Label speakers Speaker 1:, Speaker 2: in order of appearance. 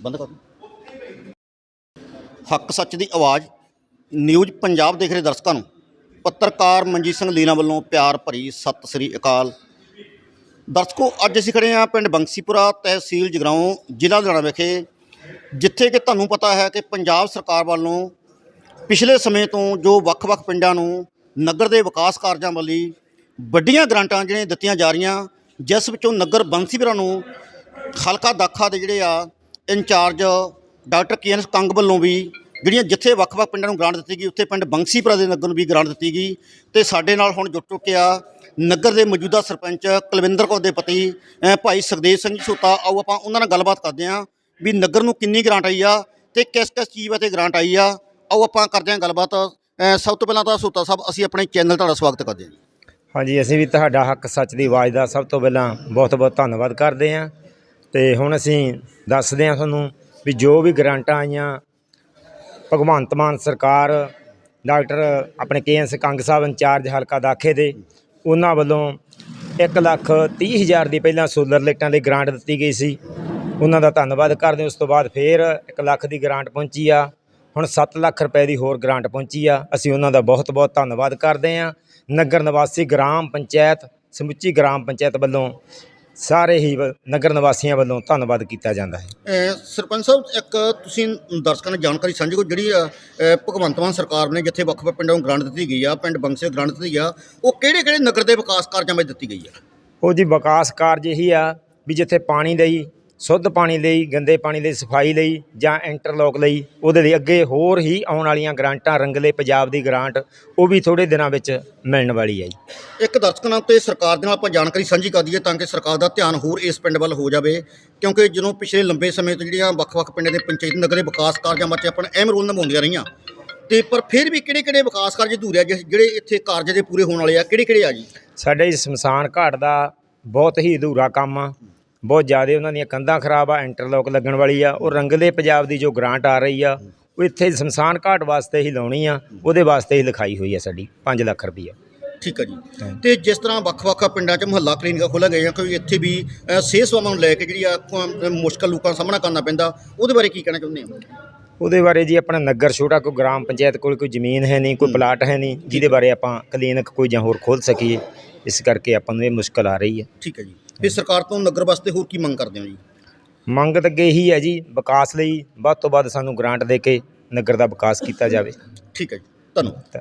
Speaker 1: ਬੰਦ ਕਰ ਹੱਕ ਸੱਚ ਦੀ ਆਵਾਜ਼, ਨਿਊਜ਼ ਪੰਜਾਬ ਦੇਖ ਰਹੇ ਦਰਸ਼ਕਾਂ ਨੂੰ। ਪੱਤਰਕਾਰ ਮਨਜੀਤ ਸਿੰਘ ਲੀਨਾ ਵੱਲੋਂ ਪਿਆਰ ਭਰੀ ਸਤਿ ਸ੍ਰੀ ਅਕਾਲ। ਦਰਸ਼ਕੋ, ਅੱਜ ਅਸੀਂ ਖੜੇ ਹਾਂ ਪਿੰਡ ਬੰਸੀਪੁਰਾ ਤਹਿਸੀਲ ਜਗਰਾਉਂ, ਜ਼ਿਲ੍ਹਾ ਲੁਧਿਆਣਾ ਵਿਖੇ, ਜਿੱਥੇ ਕਿ ਤੁਹਾਨੂੰ ਪਤਾ ਹੈ ਕਿ ਪੰਜਾਬ ਸਰਕਾਰ ਵੱਲੋਂ ਪਿਛਲੇ ਸਮੇਂ ਤੋਂ ਜੋ ਵੱਖ-ਵੱਖ ਪਿੰਡਾਂ ਨੂੰ ਨਗਰ ਦੇ ਵਿਕਾਸ ਕਾਰਜਾਂ ਵੱਲੀ ਵੱਡੀਆਂ ਗ੍ਰਾਂਟਾਂ ਜਿਹੜੀਆਂ ਦਿੱਤੀਆਂ ਜਾ ਰਹੀਆਂ, ਜਿਸ ਵਿੱਚੋਂ ਨਗਰ ਬੰਸੀਪੁਰਾ ਨੂੰ ਹਲਕਾ ਦਾਖਾ ਦੇ ਜਿਹੜੇ ਆ ਇੰਚਾਰਜ ਡਾਕਟਰ ਕੇਐਨ ਕੰਗ ਵੱਲੋਂ ਵੀ ਜਿਹੜੀਆਂ ਜਿੱਥੇ ਵੱਖ-ਵੱਖ ਪਿੰਡਾਂ ਨੂੰ ਗ੍ਰਾਂਟ ਦਿੱਤੀ ਗਈ, ਉੱਥੇ ਪਿੰਡ ਬੰਸੀਪੁਰਾ ਦੇ ਨਗਰ ਨੂੰ ਵੀ ਗ੍ਰਾਂਟ ਦਿੱਤੀ ਗਈ ਤੇ ਸਾਡੇ ਨਾਲ ਹੁਣ ਜੁੜ ਚੁੱਕਿਆ ਨਗਰ ਦੇ ਮੌਜੂਦਾ ਸਰਪੰਚ ਕੁਲਵਿੰਦਰ ਕੌਰ ਦੇ ਪਤੀ ਭਾਈ ਸੁਖਦੇਵ ਸਿੰਘ ਸੋਤਾ। ਆਓ ਆਪਾਂ ਉਹਨਾਂ ਨਾਲ ਗੱਲਬਾਤ ਕਰਦੇ ਹਾਂ ਵੀ ਨਗਰ ਨੂੰ ਕਿੰਨੀ ਗ੍ਰਾਂਟ ਆਈ ਆ ਤੇ ਕਿਸ ਕਿਸ ਚੀਜ਼ ਵਾਸਤੇ ਗ੍ਰਾਂਟ ਆਈ ਆ। ਆਓ ਆਪਾਂ ਕਰਦੇ ਹਾਂ ਗੱਲਬਾਤ। ਸਭ ਤੋਂ ਪਹਿਲਾਂ ਤਾਂ ਸੋਤਾ ਸਾਹਿਬ, ਅਸੀਂ ਆਪਣੇ ਚੈਨਲ ਤੁਹਾਡਾ ਸਵਾਗਤ ਕਰਦੇ ਹਾਂ।
Speaker 2: ਹਾਂਜੀ, ਅਸੀਂ ਵੀ ਤੁਹਾਡਾ ਹੱਕ, ਸੱਚ ਦੀ ਆਵਾਜ਼ ਦਾ ਸਭ ਤੋਂ ਪਹਿਲਾਂ ਬਹੁਤ-ਬਹੁਤ ਧੰਨਵਾਦ ਕਰਦੇ ਹਾਂ। ਤੇ ਹੁਣ ਅਸੀਂ ਦੱਸਦੇ ਹਾਂ ਤੁਹਾਨੂੰ ਵੀ ਜੋ ਵੀ ਗ੍ਰਾਂਟਾਂ ਆਈਆਂ, ਭਗਵੰਤ ਮਾਨ ਸਰਕਾਰ, ਡਾਕਟਰ ਆਪਣੇ ਕੇਐਸ ਕੰਗ ਸਾਹਿਬ ਇੰਚਾਰਜ ਹਲਕਾ ਦਾਖੇ ਦੇ, ਉਹਨਾਂ ਵੱਲੋਂ 1 ਲੱਖ 30 ਹਜ਼ਾਰ ਦੀ ਪਹਿਲਾਂ ਸੋਲਰ ਲਾਈਟਾਂ ਦੀ ਗ੍ਰਾਂਟ ਦਿੱਤੀ ਗਈ ਸੀ। ਉਹਨਾਂ ਦਾ ਧੰਨਵਾਦ ਕਰਦੇ ਉਸ ਤੋਂ ਬਾਅਦ ਫੇਰ 1 ਲੱਖ ਦੀ ਗ੍ਰਾਂਟ ਪਹੁੰਚੀ ਆ। ਹੁਣ 7 ਲੱਖ ਰੁਪਏ ਦੀ ਹੋਰ ਗ੍ਰਾਂਟ ਪਹੁੰਚੀ ਆ। ਅਸੀਂ ਉਹਨਾਂ ਦਾ ਬਹੁਤ-ਬਹੁਤ ਧੰਨਵਾਦ ਕਰਦੇ ਹਾਂ। ਨਗਰ ਨਿਵਾਸੀ ਗ੍ਰਾਮ ਪੰਚਾਇਤ, ਸਮੁੱਚੀ ਗ੍ਰਾਮ ਪੰਚਾਇਤ ਵੱਲੋਂ ਸਾਰੇ ਹੀ ਵ- ਨਗਰ ਨਿਵਾਸੀਆਂ ਵੱਲੋਂ ਧੰਨਵਾਦ ਕੀਤਾ ਜਾਂਦਾ ਹੈ।
Speaker 1: ਸਰਪੰਚ ਸਾਹਿਬ ਇੱਕ ਤੁਸੀਂ ਦਰਸ਼ਕਾਂ ਨੂੰ ਜਾਣਕਾਰੀ ਸਾਂਝੀ ਕਰੋ ਜਿਹੜੀ ਭਗਵੰਤ ਮਾਨ ਸਰਕਾਰ ਨੇ ਜਿੱਥੇ ਵੱਖ-ਵੱਖ ਪਿੰਡਾਂ ਨੂੰ ਗ੍ਰਾਂਟ ਦਿੱਤੀ ਗਈ ਆ ਪਿੰਡ ਬੰਸੇ ਗ੍ਰਾਂਟ ਦਿੱਤੀ ਆ ਉਹ ਕਿਹੜੇ-ਕਿਹੜੇ ਨਗਰ ਦੇ ਵਿਕਾਸ ਕਾਰਜਾਂ ਵਿੱਚ ਦਿੱਤੀ ਗਈ ਆ?
Speaker 2: ਉਹ ਜੀ ਵਿਕਾਸ ਕਾਰਜ ਇਹੀ ਆ ਵੀ ਜਿੱਥੇ ਪਾਣੀ ਲਈ ਸ਼ੁੱਧ ਪਾਣੀ ਲਈ ਗੰਦੇ ਪਾਣੀ ਲਈ ਸਫ਼ਾਈ ਲਈ ਜਾਂ ਇੰਟਰਲੋਕ ਲਈ ਉਹਦੇ ਲਈ ਅੱਗੇ ਹੋਰ ਹੀ ਆਉਣ ਵਾਲੀਆਂ ਗ੍ਰਾਂਟਾਂ ਰੰਗਲੇ ਪੰਜਾਬ ਦੀ ਗ੍ਰਾਂਟ ਉਹ ਵੀ ਥੋੜੇ ਦਿਨਾਂ ਵਿੱਚ ਮਿਲਣ ਵਾਲੀ ਹੈ ਜੀ।
Speaker 1: ਇੱਕ ਦਰਸ਼ਕਾਂ ਤੇ ਸਰਕਾਰ ਦੇ ਨਾਲ ਆਪਾਂ ਜਾਣਕਾਰੀ ਸਾਂਝੀ ਕਰ ਦਈਏ ਤਾਂ ਕਿ ਸਰਕਾਰ ਦਾ ਧਿਆਨ ਹੋਰ ਇਸ ਪਿੰਡ ਵੱਲ ਹੋ ਜਾਵੇ ਕਿਉਂਕਿ ਜਦੋਂ ਪਿਛਲੇ ਲੰਬੇ ਸਮੇਂ ਤੋਂ ਜਿਹੜੀਆਂ ਵੱਖ-ਵੱਖ ਪਿੰਡਾਂ ਦੇ ਪੰਚਾਇਤ ਨਗਰ ਦੇ ਵਿਕਾਸ ਕਾਰਜਾਂ ਵਿੱਚ ਆਪਣਾ ਅਹਿਮ ਰੋਲ ਨਿਭਾਉਂਦੀਆਂ ਰਹੀਆਂ ਤੇ ਪਰ ਫਿਰ ਵੀ ਕਿਹੜੇ-ਕਿਹੜੇ ਵਿਕਾਸ ਕਾਰਜ ਅਧੂਰੇ ਆ ਜਿਹ- ਜਿਹੜੇ ਇੱਥੇ ਕਾਰਜ ਦੇ ਪੂਰੇ ਹੋਣ ਵਾਲੇ ਆ ਕਿਹੜੇ-ਕਿਹੜੇ ਆ ਜੀ?
Speaker 2: ਸਾਡੇ ਸ਼ਮਸ਼ਾਨ ਘਾਟ ਦਾ ਬਹੁਤ ਹੀ ਅਧੂਰਾ ਕੰਮ ਆ ਬਹੁਤ ਜ਼ਿਆਦਾ ਉਹਨਾਂ ਦੀਆਂ ਕੰਧਾਂ ਖਰਾਬ ਆ ਇੰਟਰਲੋਕ ਲੱਗਣ ਵਾਲੀ ਆ ਉਹ ਰੰਗਲੇ ਪੰਜਾਬ ਦੀ ਜੋ ਗ੍ਰਾਂਟ ਆ ਰਹੀ ਆ ਉਹ ਇੱਥੇ ਸ਼ਮਸ਼ਾਨ ਘਾਟ ਵਾਸਤੇ ਹੀ ਲਾਉਣੀ ਆ ਉਹਦੇ ਵਾਸਤੇ ਹੀ ਲਿਖਾਈ ਹੋਈ ਆ ਸਾਡੀ 5 ਲੱਖ ਰੁਪਈਆ।
Speaker 1: ਠੀਕ ਆ ਜੀ। ਤੇ ਜਿਸ ਤਰ੍ਹਾਂ ਵੱਖ-ਵੱਖ ਪਿੰਡਾਂ 'ਚ ਮੁਹੱਲਾ ਕਲੀਨਿਕਾਂ ਖੋਲ੍ਹੀਆਂ ਗਈਆਂ ਕਿਉਂਕਿ ਇੱਥੇ ਵੀ ਸਿਹਤ ਸੇਵਾਵਾਂ ਨੂੰ ਲੈ ਕੇ ਜਿਹੜੀ ਆ ਮੁਸ਼ਕਲ ਲੋਕਾਂ ਦਾ ਸਾਹਮਣਾ ਕਰਨਾ ਪੈਂਦਾ ਉਹਦੇ ਬਾਰੇ ਕੀ ਕਹਿਣਾ ਚਾਹੁੰਦੇ ਹੋ?
Speaker 2: ਉਹਦੇ ਬਾਰੇ ਜੀ ਆਪਣਾ ਨਗਰ ਛੋਟਾ ਕੋਈ ਗ੍ਰਾਮ ਪੰਚਾਇਤ ਕੋਲ ਕੋਈ ਜ਼ਮੀਨ ਹੈ ਨਹੀਂ ਕੋਈ ਪਲਾਟ ਹੈ ਨਹੀਂ ਜਿਹਦੇ ਬਾਰੇ ਆਪਾਂ ਕਲੀਨਿਕ ਕੋਈ ਜਾਂ ਹੋਰ ਖੋਲ ਸਕੀਏ ਇਸ ਕਰਕੇ ਆਪਾਂ ਨੂੰ ਇਹ ਮੁਸ਼ਕਲ ਆ ਰਹੀ ਹੈ।
Speaker 1: ਠੀਕ ਹੈ ਜੀ। ਤੇ ਸਰਕਾਰ ਤੋਂ ਨਗਰ ਵਾਸਤੇ ਹੋਰ ਕੀ ਮੰਗ ਕਰਦੇ ਹੋ ਜੀ?
Speaker 2: ਮੰਗ ਤਾਂ ਅੱਗੇ ਇਹੀ ਹੈ ਜੀ ਵਿਕਾਸ ਲਈ ਵੱਧ ਤੋਂ ਵੱਧ ਸਾਨੂੰ ਗ੍ਰਾਂਟ ਦੇ ਕੇ ਨਗਰ ਦਾ ਵਿਕਾਸ ਕੀਤਾ ਜਾਵੇ।
Speaker 1: ਠੀਕ ਹੈ ਜੀ ਧੰਨਵਾਦ।
Speaker 2: ਤਾਂ